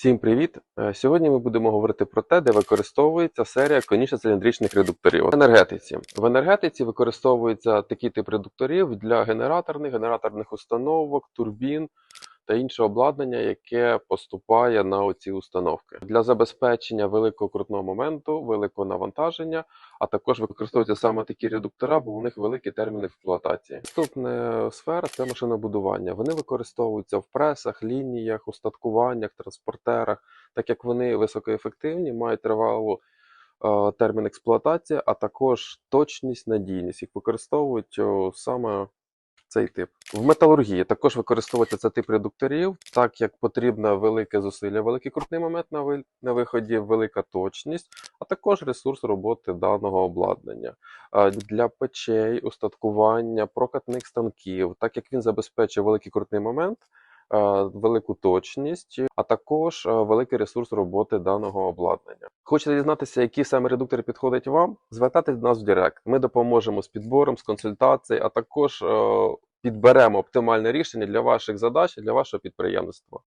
Всім привіт! Е, Сьогодні ми будемо говорити про те, де використовується серія конічно-циліндричних редукторів. В енергетиці. В енергетиці використовуються такі тип редукторів для генераторних, генераторних установок, турбін та іншого обладнання, яке поступає на оці установки для забезпечення великого крутного моменту, великого навантаження, а також використовуються саме такі редуктора, бо у них великі терміни експлуатації. Наступна сфера це машинобудування. Вони використовуються в пресах, лініях, устаткуваннях, транспортерах, так як вони високоефективні, мають тривалу е, термін експлуатації, а також точність, надійність. Їх використовують саме цей тип. В металургії також використовується цей тип редукторів, так як потрібно велике зусилля, великий крутний момент на, ви- на виході, велика точність, а також ресурс роботи даного обладнання. Для печей, устаткування, прокатних станків, так як він забезпечує великий крутний момент, велику точність, а також е, великий ресурс роботи даного обладнання. Хочете дізнатися, які саме редуктори підходять вам? Звертайтесь до нас в Директ. Ми допоможемо з підбором, з консультацією, а також е, підберемо оптимальне рішення для ваших задач для вашого підприємництва.